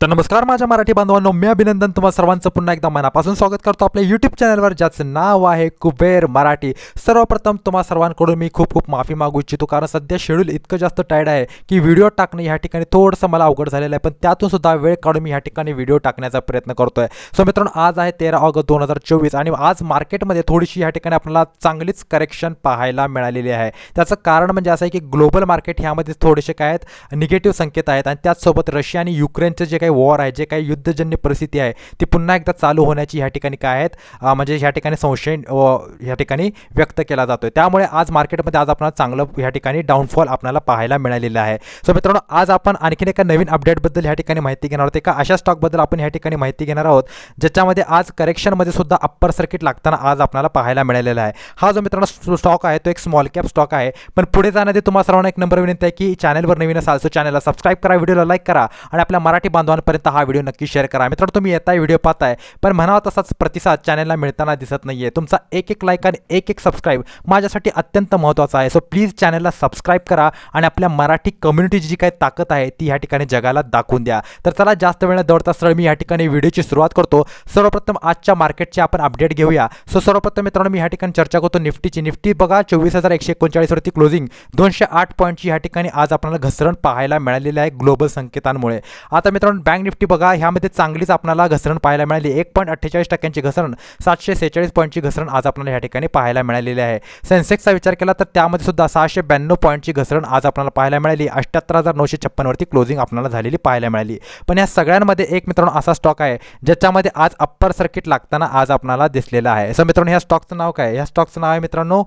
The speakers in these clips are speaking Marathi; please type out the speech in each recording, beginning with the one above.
तर नमस्कार माझ्या मराठी बांधवांनो मी अभिनंदन तुम्हा सर्वांचं पुन्हा एकदा मनापासून स्वागत करतो आपल्या यूट्यूब चॅनलवर ज्याचं नाव आहे कुबेर मराठी. सर्वप्रथम तुम्हा सर्वांकडून मी खूप खूप माफी मागू इच्छितो कारण सध्या शेड्यूल इतकं जास्त टायर्ड आहे की व्हिडिओ टाकणं ह्या ठिकाणी थोडंसं मला अवघड झालेलं आहे पण त्यातून सुद्धा वेळ काढून मी ह्या ठिकाणी व्हिडिओ टाकण्याचा प्रयत्न करतो आहे सो मित्रांनो आज आहे तेरा ऑगस्ट दोन हजार चोवीस आणि आज मार्केटमध्ये थोडीशी ह्या ठिकाणी आपल्याला चांगलीच करेक्शन पाहायला मिळालेली आहे. त्याचं कारण म्हणजे असं आहे की ग्लोबल मार्केट ह्यामध्ये थोडेसे काय आहेत निगेटिव्ह संकेत आहेत आणि त्याचसोबत रशिया आणि युक्रेनचं जे काही वॉर आहे जे काही युद्धजन्य परिस्थिती आहे ती पुन्हा एकदा चालू होण्याची ह्या ठिकाणी काय आहेत म्हणजे ह्या ठिकाणी संशय ह्या ठिकाणी व्यक्त केला जातोय. त्यामुळे आज मार्केटमध्ये आज आपल्याला चांगलं ह्या ठिकाणी डाऊनफॉल आपल्याला पाहायला मिळालेलं आहे. सो मित्रांनो आज आपण आणखीन एका नवीन अपडेटबद्दल ह्या ठिकाणी माहिती घेणार आहोत. एका अशा स्टॉकबद्दल आपण ह्या ठिकाणी माहिती घेणार आहोत ज्याच्यामध्ये आज करेक्शनमध्ये सुद्धा अप्पर सर्किट लागताना आज आपल्याला पाहायला मिळालेला आहे. हा जो मित्रांनो स्टॉक आहे तो एक स्मॉल कॅप स्टॉक आहे. पण पुढे जाण्याआधी तुम्हाला सर्वांना एक नंबर विनंती आहे की चॅनलवर नवीन असाल सो चॅनलला सबस्क्राईब करा व्हिडिओला लाईक करा आणि आपल्या मराठी बांधवांपर्यंत हा व्हिडिओ नक्की शेअर करा. मित्रांनो तुम्ही येताय व्हिडिओ पाहताय पण म्हणावा तसाच प्रतिसाद चॅनलला मिळताना दिसत नाहीये. तुमचा एक एक लाईक आणि एक एक सबस्क्राईब माझ्यासाठी अत्यंत महत्त्वाचा आहे. सो प्लीज चॅनलला सबस्क्राईब करा आणि आपल्या मराठी कम्युनिटीची जी काही ताकद आहे ती ह्या ठिकाणी जगाला दाखवून द्या. तर चला जास्त वेळ न दौडता सरळ मी या ठिकाणी व्हिडिओची सुरुवात करतो. सर्वप्रथम आजच्या मार्केटचे आपण अपडेट घेऊया. सो सर्वप्रथम मित्रांनो मी ह्या ठिकाणी चर्चा करतो निफ्टीची. निफ्टी बघा चोवीस हजार एकशे एकोणचाळीसवरती क्लोजिंग दोनशे आठ पॉईंटची ह्या ठिकाणी आज आपल्याला घसरण पाहायला मिळालेली आहे ग्लोबल संकेतांमुळे. आता मित्रांनो बँक निफ्टी बघा ह्यामध्ये चांगलीच आपल्याला घसरण पाहायला मिळाली. एक पॉईंट अठ्ठेचाळीस टक्क्यांची घसरण सातशे सेहेचाळीस पॉईंटची घसरण आज आपल्याला ह्या ठिकाणी पाहायला मिळालेली आहे. सेन्सेक्सचा विचार केला तर त्यामध्ये सुद्धा सहाशे ब्याण्णव पॉईंटची घसरण आज आपल्याला पाहायला मिळाली. अठ्ठ्याहत्तर हजार नऊशे छप्पनवरती क्लोजिंग आपल्याला झालेली पाहायला मिळाली. पण या सगळ्यांमध्ये एक मित्रांनो असा स्टॉक आहे ज्याच्यामध्ये आज अप्पर सर्किट लागताना आज आपल्याला दिसलेला आहे. सो मित्रांनो ह्या स्टॉकचं नाव काय? ह्या स्टॉकचं नाव आहे मित्रांनो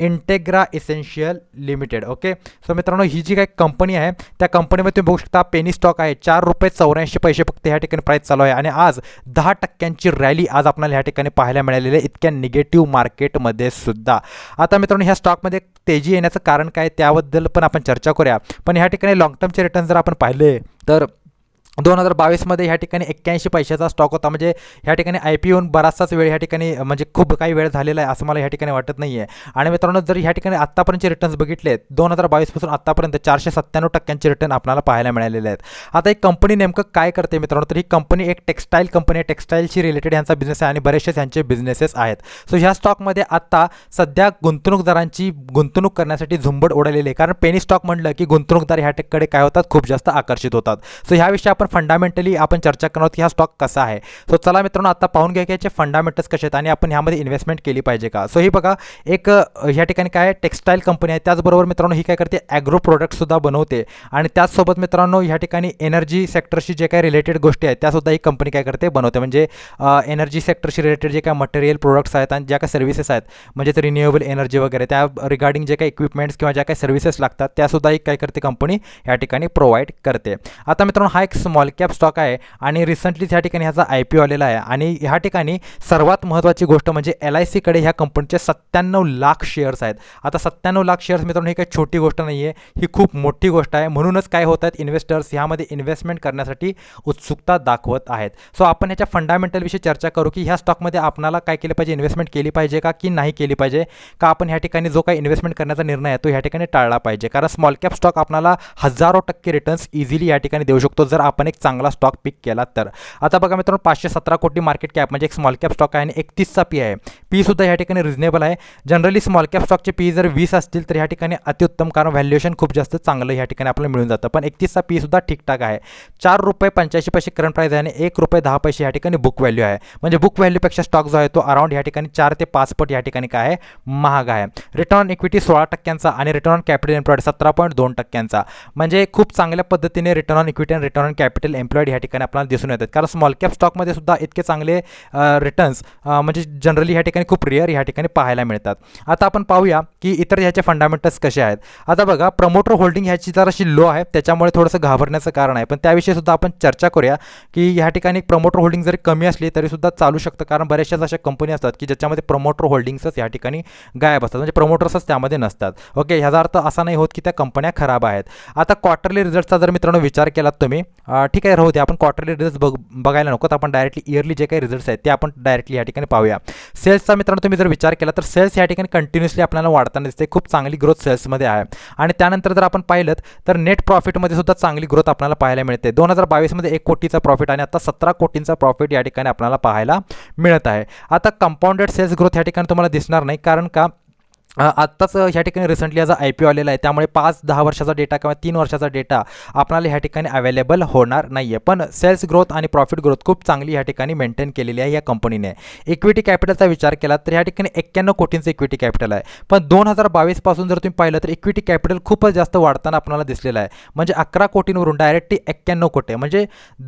Integra essential limited okay so मित्रांनो ही जी काही कंपनी आहे त्या कंपनीमध्ये तुम्ही बघू शकता पेनी स्टॉक आहे चार रुपये चौऱ्याऐंशी पैसे फक्त ह्या ठिकाणी प्राईस चालू आहे. आणि आज दहा टक्क्यांची रॅली आज आपल्याला ह्या ठिकाणी पाहायला मिळालेली आहे इतक्या निगेटिव्ह मार्केटमध्ये सुद्धा. आता मित्रांनो ह्या स्टॉकमध्ये तेजी येण्याचं कारण काय त्याबद्दल पण आपण चर्चा करूया. पण ह्या ठिकाणी लॉंग टर्मचे रिटर्न जर आपण पाहिले तर दोन हजार बावीसमध्ये ह्या ठिकाणी एक्क्याऐंशी पैशाचा स्टॉक होता. म्हणजे ह्या ठिकाणी आय पी ओन बराचसाच वेळ ह्या ठिकाणी म्हणजे खूप काही वेळ झालेला आहे असं मला ह्या ठिकाणी वाटत नाही आहे आणि मित्रांनो जर ह्या ठिकाणी आत्तापर्यंतचे रिटर्न्स बघितले दोन हजार बावीसपासून आत्तापर्यंत चारशे सत्त्याण्णव टक्क्यांचे रिटर्न आपल्याला पाहायला मिळालेले आहेत. आता एक कंपनी नेमकं काय करते मित्रांनो तर ही कंपनी एक टेक्स्टाईल कंपनी आहे. टेक्स्टाईलशी रिलेटेड यांचा बिझनेस आहे आणि बरेचसे त्यांचे बिझनेसेस आहेत. सो ह्या स्टॉकमध्ये आत्ता सध्या गुंतवणूकदारांची गुंतवणूक करण्यासाठी झुंबड उडालेली आहे. कारण पेनी स्टॉक म्हटलं की गुंतवणूकदार ह्या ह्याकडे काय होतात? खूप जास्त आकर्षित होतात. सो ह्याविषयी आपण फंडामेंटली आपण चर्चा करणार आहोत की हा स्टॉक कसा आहे. सो चला मित्रांनो आता पाहून घ्या की याचे फंडामेंटल्स कसे आहेत आणि आपण ह्यामध्ये इन्व्हेस्टमेंट केली पाहिजे का? सो ही बघा एक ह्या ठिकाणी काय टेक्स्टाईल कंपनी आहे. त्याचबरोबर मित्रांनो ही काय करते? ॲग्रो प्रोडक्टसुद्धा बनवते. आणि त्याचसोबत मित्रांनो ह्या ठिकाणी एनर्जी सेक्टरशी जे काही रिलेटेड गोष्टी आहेत त्यासुद्धा ही कंपनी काय करते? बनवते. म्हणजे एनर्जी सेक्टरशी रिलेटेड जे काय मटेरियल प्रोडक्ट्स आहेत आणि ज्या काही सर्व्हिसेस आहेत म्हणजेच रिन्युएबल एनर्जी वगैरे त्या रिगार्डिंग जे काही इक्विपमेंट्स किंवा ज्या काही सर्व्हिसेस लागतात त्यासुद्धा ही काय करते कंपनी या ठिकाणी प्रोव्हाइड करते. आता मित्रांनो हा एक स्मॉल कॅप स्टॉक आहे आणि रिसेंटलीच ह्या ठिकाणी ह्याचा आय पी आलेला आहे. आणि ह्या ठिकाणी सर्वात महत्त्वाची गोष्ट म्हणजे एल आय सीकडे ह्या कंपनीचे सत्त्याण्णव लाख शेअर्स आहेत. आता सत्त्याण्णव लाख शेअर्स मित्रांनो ही काही छोटी गोष्ट नाही आहे ही खूप मोठी गोष्ट आहे. म्हणूनच काय होत आहेत इन्व्हेस्टर्स ह्यामध्ये इन्व्हेस्टमेंट करण्यासाठी उत्सुकता दाखवत आहेत. सो आपण ह्याच्या फंडामेंटलविषयी चर्चा करू की ह्या स्टॉकमध्ये आपणाला काय केलं पाहिजे? इन्व्हेस्टमेंट केली पाहिजे का की नाही केली पाहिजे? का आपण ह्या ठिकाणी जो काही इन्व्हेस्टमेंट करण्याचा निर्णय आहे तो ह्या ठिकाणी टाळला पाहिजे? कारण स्मॉल कॅप स्टॉक आपल्याला हजारो टक्के रिटर्न्स इझिली या ठिकाणी देऊ शकतो. जर आपण एक चांगला स्टॉक पिक केला तर. आता बघा मित्रांनो पाचशे सतरा कोटी मार्केट कॅप म्हणजे एक स्मॉल कॅप स्टॉक आहे आणि एकतीसचा पी आहे. पी सुद्धा ह्या ठिकाणी रिजनेबल आहे. जनरली स्मॉल कॅप स्टॉकचे पी जर वीस असतील तर ह्या ठिकाणी अतिउत्तम कारण व्हॅल्युएशन खूप जास्त चांगलं ह्या ठिकाणी आपल्याला मिळून जातं. पण एकतीसचा पी सुद्धा ठीकठाक आहे. चार रुपये पंच्याऐंशी पैसे करंट प्राईस आहे आणि एक रुपये दहा पैसे ह्या ठिकाणी बुक व्हॅल्यू आहे. म्हणजे बुक व्हॅल्यूपेक्षा स्टॉक जो आहे तो अराउंड या ठिकाणी चार ते पाच पट या ठिकाणी काय आहे? महाग आहे. रिटर्न ऑन इक्विटी सोळा टक्क्यांचा आणि रिटर्न ऑन कॅपिटल एम्प्लॉईड सतरा पॉईंट दोन टक्क्यांचा. म्हणजे खूप चांगल्या पद्धतीने रिटर्न ऑन इक्विटी आणि रिटर्न ऑन कॅपिटल एम्प्लॉईड ह्या ठिकाणी आपल्याला दिसून येतात. कारण स्मॉल कॅप स्टॉकमध्ये सुद्धा इतके चांगले रिटर्न्स म्हणजे जनरली ह्या ठिकाणी खूप रेअर ह्या ठिकाणी पाहायला मिळतात. आता आपण पाहूया की इतर ह्याचे फंडामेंटल्स कसे आहेत. आता बघा प्रमोटर होल्डिंग ह्याची जराशी लो आहे. त्याच्यामुळे थोडंसं घाबरण्याचं कारण आहे. पण त्याविषयी सुद्धा आपण चर्चा करूया की ह्या ठिकाणी प्रमोटर होल्डिंग जरी कमी असली तरी सुद्धा चालू शकतं. कारण बऱ्याचशाच अशा कंपनी असतात की ज्याच्यामध्ये प्रमोटर होल्डिंग्सच या ठिकाणी गायब असतात. म्हणजे प्रमोटर्सच त्यामध्ये नसतात. ओके ह्याचा अर्थ असा नाही होत की त्या कंपन्या खराब आहेत. आता क्वार्टरली रिझल्टचा जर मित्रांनो विचार केलात तुम्ही ठीक आहे राहू दे. आपण क्वार्टरली रिझल्ट बघ बघायला नको. तर आपण डायरेक्टली इयरली जे काही रिझल्ट्स आहेत ते आपण डायरेक्टली या ठिकाणी पाहूया. सेल्सचा मित्रांनो तुम्ही जर विचार केला तर सेल्स या ठिकाणी कंटिन्युअसली आपल्याला वाढताना दिसते खूप चांगली ग्रोथ सेल्समध्ये आहे. आणि त्यानंतर जर आपण पाहिलं तर नेट प्रॉफिटमध्ये सुद्धा चांगली ग्रोथ आपल्याला पाहायला मिळते. दोन हजार बावीसमध्ये एक कोटीचा प्रॉफिट आणि आता सतरा कोटींचा प्रॉफिट या ठिकाणी आपल्याला पाहायला मिळत आहे. आता कंपाऊंडेड सेल्स ग्रोथ या ठिकाणी तुम्हाला दिसणार नाही. कारण का? आत्ताच ह्या ठिकाणी रिसेंटली याचा आय पी आलेला आहे. त्यामुळे पाच दहा वर्षाचा डेटा किंवा तीन वर्षाचा डेटा आपल्याला ह्या ठिकाणी अवेलेबल होणार नाही आहे पण सेल्स ग्रोथ आणि प्रॉफिट ग्रोथ खूप चांगली ह्या ठिकाणी मेंटेन केलेली आहे या कंपनीने इक्विटी कॅपिटलचा विचार केला तर ह्या ठिकाणी एक्क्याण्णव कोटींचं इक्विटी कॅपिटल आहे. पण दोन हजार बावीसपासून जर तुम्ही पाहिलं तर इक्विटी कॅपिटल खूपच जास्त वाढताना आपल्याला दिसलेलं आहे. म्हणजे अकरा कोटींवरून डायरेक्टली एक्क्याण्णव कोटी म्हणजे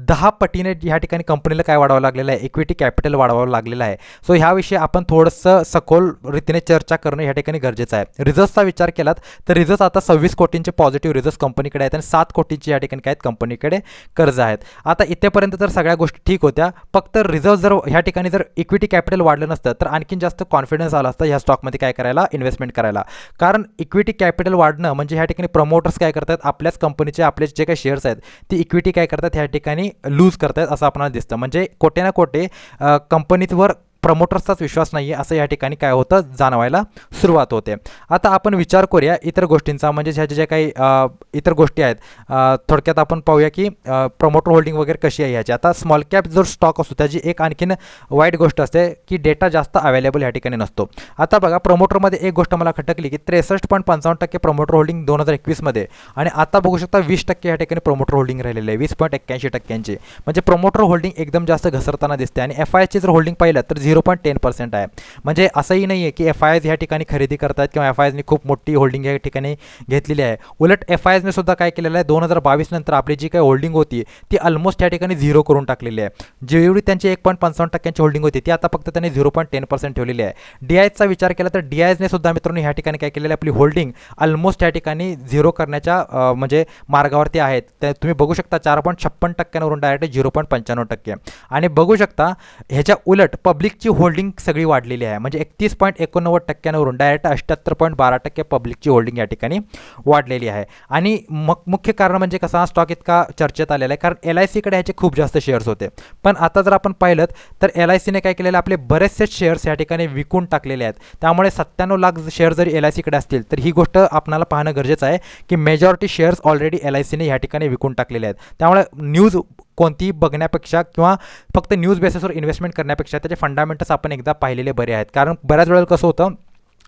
दहा पटीने ह्या ठिकाणी कंपनीला काय वाढवावं लागलेलं आहे? इक्विटी कॅपिटल वाढवावं लागलेलं आहे. सो ह्याविषयी आपण थोडंसं सखोल रीतीने चर्चा करणं ह्या ठिकाणी गरजेचं आहे. रिझल्टचा विचार केलात तर रिझल्ट आता सव्वीस कोटींचे पॉझिटिव्ह रिझल्ट कंपनीकडे आहेत आणि सात कोटींचे या ठिकाणी काय आहेत कंपनीकडे कर्ज आहेत. आता इथेपर्यंत तर सगळ्या गोष्टी ठीक होत्या फक्त रिझर्व जर ह्या ठिकाणी जर इक्विटी कॅपिटल वाढलं नसतं तर आणखीन जास्त कॉन्फिडन्स आला असतं ह्या स्टॉकमध्ये काय करायला इन्व्हेस्टमेंट करायला. कारण इक्विटी कॅपिटल वाढणं म्हणजे ह्या ठिकाणी प्रमोटर्स काय करतात आपल्याच कंपनीचे आपले जे काही शेअर्स आहेत ती इक्विटी काय करतात ह्या ठिकाणी लूज करतात असं आपल्याला दिसतं. म्हणजे कोटे ना कोटे कंपनीवर प्रमोटर्सचाच विश्वास नाही आहे असं या ठिकाणी काय होतं जाणवायला सुरुवात होते. आता आपण विचार करूया इतर गोष्टींचा म्हणजे ह्या ज्या काही इतर गोष्टी आहेत थोडक्यात आपण पाहूया की प्रमोटर होल्डिंग वगैरे कशी आहे ह्याची. आता स्मॉल कॅप जो स्टॉक असतो त्याची एक आणखीन वाईट गोष्ट असते की डेटा जास्त अवेलेबल या ठिकाणी नसतो. आता बघा प्रमोटरमध्ये एक गोष्ट मला खटकली की त्रेसष्ट पॉईंट पंचावन्न टक्के प्रमोटर होल्डिंग दोन हजार एकवीसमध्ये आणि आता बघू शकता वीस टक्के या ठिकाणी प्रमोटर होल्डिंग राहिलेले आहे वीस पॉईंट एक्क्याऐंशी टक्क्यांची. म्हणजे प्रमोटर होल्डिंग एकदम जास्त घसरताना दिसते. आणि एफ आयची जर होल्डिंग पाहिलं तर झिरो पॉईंट टेन पर्सेंट आहे. म्हणजे असंही नाही आहे की एफ आय एस ह्या ठिकाणी खरेदी करतात किंवा एफ आय एसनी खूप मोठी होल्डिंग या ठिकाणी घेतलेली आहे. उलट एफ आय एसने सुद्धा काय केलेलं आहे? दोन हजार बावीस नंतर आपली जी काही होल्डिंग होती ती ऑलमोस्ट या ठिकाणी झिरो करून टाकलेली आहे. जेवढी त्यांची एक पॉईंट पंचावन्न टक्क्यांची होल्डिंग होती ती आता फक्त त्यांनी झिरो पॉईंट टेन पर्सेंट ठेवलेली आहे. डी आयचा विचार केला तर डी आयने सुद्धा मित्रांनो ह्या ठिकाणी काय केलेलं आहे? आपली होल्डिंग ऑलमोस्ट या ठिकाणी झिरो करण्याच्या म्हणजे मार्गावरती आहेत. त्या तुम्ही बघू शकता चार पॉईंट छप्पन टक्क्यांवरून डायरेक्ट झिरो पॉईंट पंच्याण्णव टक्के आणि बघू शकता ह्याच्या उलट पब्लिकची होल्डिंग सगळी वाढलेली आहे. म्हणजे एकतीस पॉईंट एकोणनव्वद टक्क्यांवरून डायरेक्ट अठ्ठ्याहत्तर पॉईंट बारा टक्के पब्लिकची होल्डिंग या ठिकाणी वाढलेली आहे. आणि मग मुख्य कारण म्हणजे कसा हा स्टॉक इतका चर्चेत आलेला आहे. कारण एल आय सीकडे ह्याचे खूप जास्त शेअर्स होते. पण आता जर आपण पाहिलं तर एल आय सीने काय केलेलं आपले बरेचसे शेअर्स या ठिकाणी विकून टाकलेले आहेत. त्यामुळे सत्त्याण्णव लाख शेअर जरी एल आय सीकडे असतील तर ही गोष्ट आपणाला पाहणं गरजेचं आहे की majority shares already L I सीने या ठिकाणी विकून टाकलेले आहेत. त्यामुळे न्यूज कोणतीही बघण्यापेक्षा किंवा फक्त न्यूज बेसिसवर इन्व्हेस्टमेंट करण्यापेक्षा त्याचे फंडामेंटल्स आपण एकदा पाहिलेले बरे आहेत. कारण बऱ्याच वेळेला कसं होतं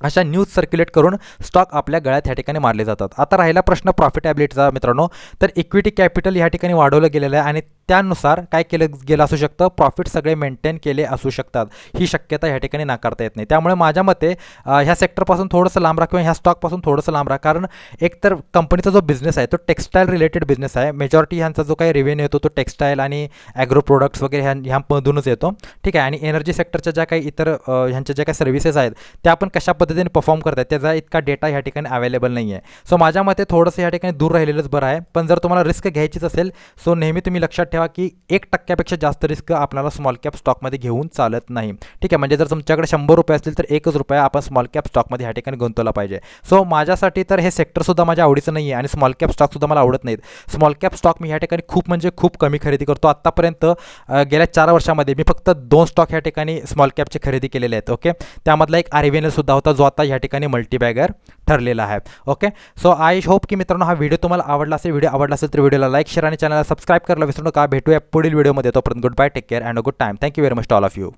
अशा न्यूज सर्क्युलेट करून स्टॉक आपल्या गळ्यात ह्या ठिकाणी मारले जातात. आता राहिला प्रश्न प्रॉफिटॅबिलिटीचा मित्रांनो. तर इक्विटी कॅपिटल ह्या ठिकाणी वाढवलं गेलेलं आहे आणि त्यानुसार काय केलं गेलं असू शकतं? प्रॉफिट सगळे मेंटेन केले असू शकतात. ही शक्यता ह्या ठिकाणी नाकारता येत नाही. त्यामुळे माझ्या मते ह्या सेक्टरपासून थोडंसं लांब राहा किंवा ह्या स्टॉकपासून थोडंसं लांब राहा. कारण एक तर कंपनीचा जो बिझनेस आहे तो टेक्स्टाईल रिलेटेड बिझनेस आहे. मेजॉरिटी ह्यांचा जो काही रेव्हेन्यू येतो तो टेक्स्टाईल आणि ॲग्रो प्रोडक्ट्स वगैरे ह्या ह्यामधूनच येतो. ठीक आहे? आणि एनर्जी सेक्टरच्या ज्या काही इतर ह्यांच्या ज्या काही सर्व्हिसेस आहेत त्या पण कशा पद्धतीने परफॉर्म करतात त्याचा इतका डेटा ह्या ठिकाणी अवेलेबल नाही आहे. सो माझ्या मते थोडंसं ह्या ठिकाणी दूर राहिलेलंच बरं आहे. पण जर तुम्हाला रिस्क घ्यायचीच असेल सो नेहमी तुम्ही लक्षात ठेवा की एक टक्क्यापेक्षा जास्त रिस्क आपल्याला स्मॉल कॅप स्टॉकमध्ये घेऊन चालत नाही. ठीक आहे म्हणजे जर तुमच्याकडे शंभर रुपये असतील तर एकच रुपया आपण स्मॉल कॅप स्टॉकमध्ये ह्या ठिकाणी गुंतवला पाहिजे. सो माझ्यासाठी तर हे सेक्टरसुद्धा माझ्या आवडीचं नाही आहे आणि स्मॉल कॅप स्टॉकसुद्धा मला आवडत नाहीत. स्मॉल कॅप स्टॉक मी ह्या ठिकाणी खूप म्हणजे खूप कमी खरेदी करतो. आत्तापर्यंत गेल्या चार वर्षामध्ये मी फक्त दोन स्टॉक ह्या ठिकाणी स्मॉल कॅपचे खरेदी केलेले आहेत ओके त्यामधला एक आर सुद्धा होता जो आता ह्या ठिकाणी मल्टीबॅगर ठरलेला आहे ओके सो आय होप की मित्रांनो हा व्हिडिओ तुम्हाला आवडला असेल व्हिडिओ आवडला असेल तर व्हिडिओला लाईक शेअर आणि चॅनलला सबस्क्राईब करायला विसरू नका. भेटूया पुढील व्हिडिओमध्ये. तोपर्यंत good bye take care and a good time thank you very much all of you